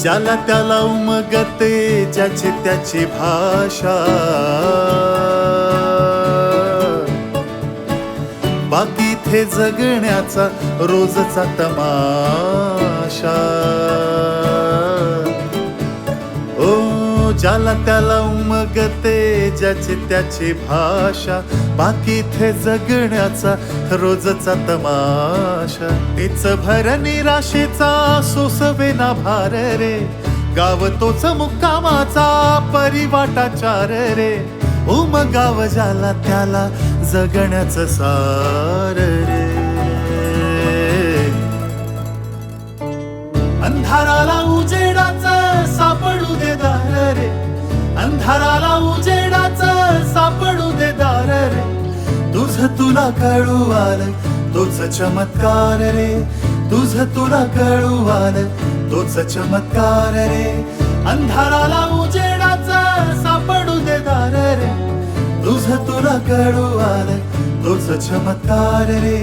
ज्याला त्याला उमगते ज्याची त्याची भाषा. बाकी थे जगण्याचा रोजचा तमाशा. ज्याला त्याला उमगते ज्याची त्याची भाषा. बाकी थे जगण्याचा रोजचा तमाशा. तीच भर निराशेचा सोसवे ना भार रे. गाव तोच मुक्कामाचा परिवाटाचार रे. उमगाव ज्याला त्याला जगण्याचं सार रे. अंधाराला उजेडाच सापडू दे दार रे. तुझ तुला कळू आल तोच चमत्कार रे. तुझ तुला कळू आल तोच चमत्कार रे. अंधाराला उजेडाच सापडू दे दार रे. तुझ तुला कळू आल तोच चमत्कार रे.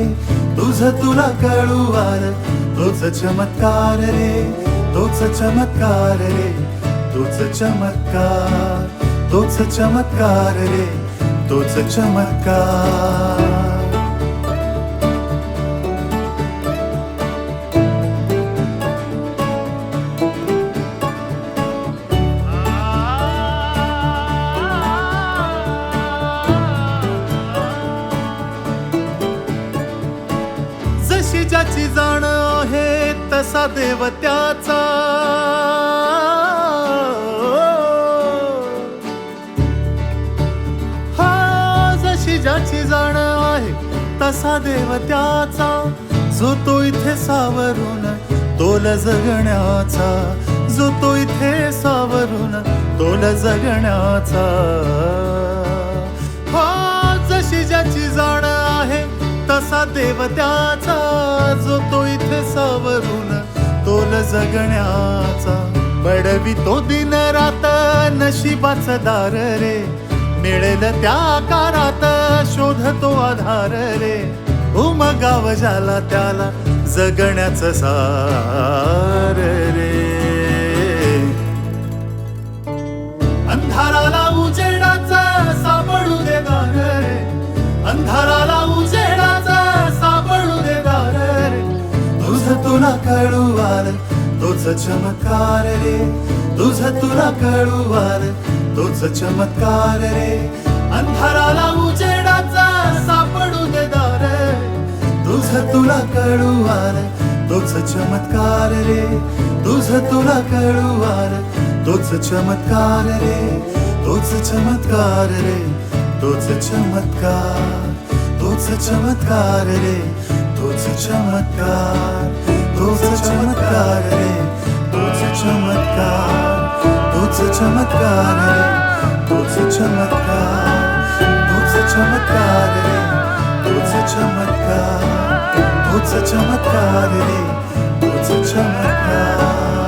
तुझ तुला कळू आल तोच चमत्कार रे. तोच चमत्कार रे तोच चमत्कार तोच चमत्कार रे तोच चमत्कार. जशी ज्याची जाण आहे तसा देव त्याचा. तसा देव त्याचा जो तो इथे सावरून तोल जगण्याचा. जो तो इथे सावरून तोल जगण्याचा. हा जशी ज्याची जाण आहे तसा देव त्याचा. जो तो इथे सावरून तोल जगण्याचा. पडवी तो दिन रात नशिबाच दार रे मिळेल त्या आकारात. शोधतो आधार रे. उमगाव झाला त्याला जगण्याचं सार रे. अंधाराला उजेडाचा सापडू दे दार रे. अंधाराला उजेडाचा सापडू दे दार रे. तुझ तुला कळू आल तुझ चमत्कार रे. तुझ तुला कळू आल तोच चमत्कार रे. अंधाराला उजेडाचा सापडू दे दार. तुझ तुला कळूवार तोच चमत्कार रे. तुझ तुला कळूवार तोच चमत्कार रे. तोच चमत्कार रे तोच चमत्कार तोच चमत्कार रे. तोच चमत्कार तोच चमत्कार रे. तोच चमत्कार. तोच चमत्कार रे तोच चमत्कार तोच चमत्कार रे तोच चमत्कार तोच चमत्कार रे तोच चमत्कार